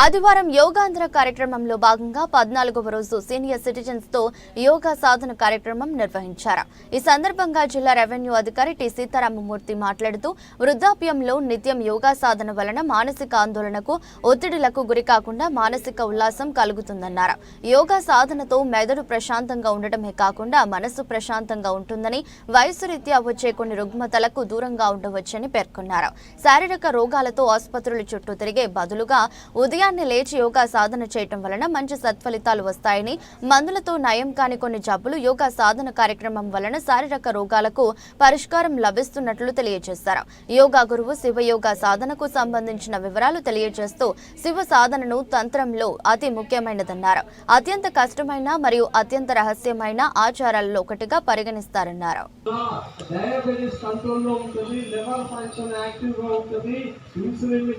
ఆదివారం యోగాంధ్ర కార్యక్రమంలో భాగంగా పద్నాలుగవ రోజు సీనియర్ సిటిజన్స్తో యోగా సాధన కార్యక్రమం నిర్వహించారు. ఈ సందర్భంగా జిల్లా రెవెన్యూ అధికారి టి. సీతారామమూర్తి మాట్లాడుతూ వృద్ధాప్యంలో నిత్యం యోగా సాధన వలన మానసిక ఆందోళనకు ఒత్తిడులకు గురికాకుండా మానసిక ఉల్లాసం కలుగుతుందన్నారు. యోగా సాధనతో మెదడు ప్రశాంతంగా ఉండటమే కాకుండా మనసు ప్రశాంతంగా ఉంటుందని వయసు రీత్యా వచ్చే కొన్ని రుగ్మతలకు దూరంగా ఉండవచ్చని పేర్కొన్నారు. శారీరక రోగాలతో ఆసుపత్రుల చుట్టూ తిరిగే బదులుగా ఉదయం ఉదయాన్నే లేచి యోగా సాధన చేయటం వలన మంచి సత్ఫలితాలు వస్తాయని మందులతో నయం కాని కొన్ని జబ్బులు యోగా సాధన కార్యక్రమం వలన శారీరక రోగాలకు పరిష్కారం లభిస్తున్నట్లు తెలియజేశారు. యోగా గురువు శివయోగా సాధనకు సంబంధించిన వివరాలు తెలియజేస్తూ శివ సాధనను తంత్రంలో అతి ముఖ్యమైనదన్నారు. అత్యంత కష్టమైన మరియు అత్యంత రహస్యమైన ఆచారాలలో ఒకటిగా పరిగణిస్తారన్నారు.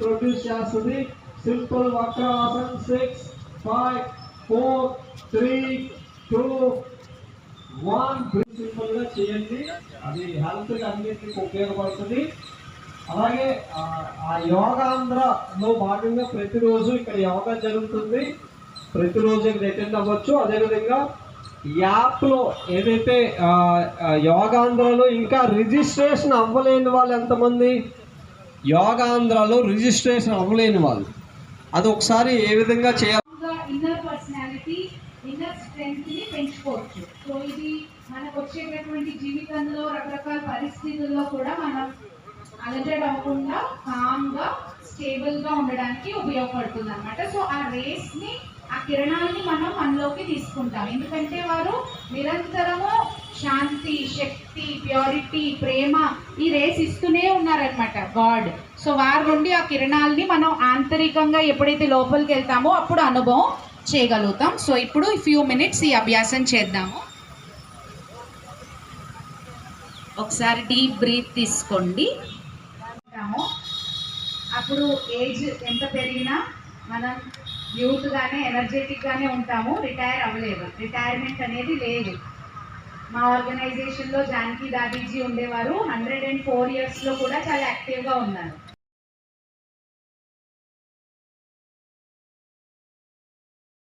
ప్రొడ్యూస్ చేస్తుంది simple Vakrasan six five four three two one సింపుల్గా చేయండి. అది హెల్త్కి ఉపయోగపడుతుంది. అలాగే ఆ- యోగాంధ్రలో భాగంగా ప్రతిరోజు ఇక్కడ యోగా జరుగుతుంది. ప్రతిరోజు ఇక్కడ అటెండ్ అవ్వచ్చు. అదేవిధంగా యాప్లో ఏదైతే యోగాంధ్రలో ఇంకా రిజిస్ట్రేషన్ అవ్వలేని వాళ్ళు ఎంతమంది? యోగాంధ్రలో రిజిస్ట్రేషన్ అవ్వలేని వాళ్ళు. అది ఒకసారి ఏ విధంగా చేయాలి? ఇన్నర్ పర్సనాలిటీ ఇన్నర్ స్ట్రెంగ్త్ని పెంచుకోవచ్చు. సో ఇది మనకు వచ్చేటటువంటి జీవితంలో రకరకాల పరిస్థితుల్లో కూడా మనం అలజడ్ అవ్వకుండా కామ్గా స్టేబుల్గా ఉండడానికి ఉపయోగపడుతుంది అనమాట సో ఆ రేస్ని ఆ కిరణాలని మనం మనలోకి తీసుకుంటాం. ఎందుకంటే వారు నిరంతరము శాంతి శక్తి ప్యూరిటీ ప్రేమ ఈ రేస్ ఇస్తూనే ఉన్నారనమాట గాడ్. సో వారి నుండి ఆ కిరణాలని మనం ఆంతరికంగా ఎప్పుడైతే లోపలికి వెళ్తామో అప్పుడు అనుభవం చేయగలుగుతాం. సో ఇప్పుడు ఫ్యూ మినిట్స్ ఈ అభ్యాసం చేద్దాము. ఒకసారి డీప్ బ్రీత్ తీసుకోండి. ఉంటాము. అప్పుడు ఏజ్ ఎంత పెరిగినా మనం యూత్గానే ఎనర్జెటిక్గానే ఉంటాము. రిటైర్ అవ్వలేదు. రిటైర్మెంట్ అనేది లేదు. మా ఆర్గనైజేషన్లో జానకి దాదీజీ ఉండేవారు. హండ్రెడ్ అండ్ ఫోర్ ఇయర్స్లో కూడా చాలా యాక్టివ్గా ఉన్నారు.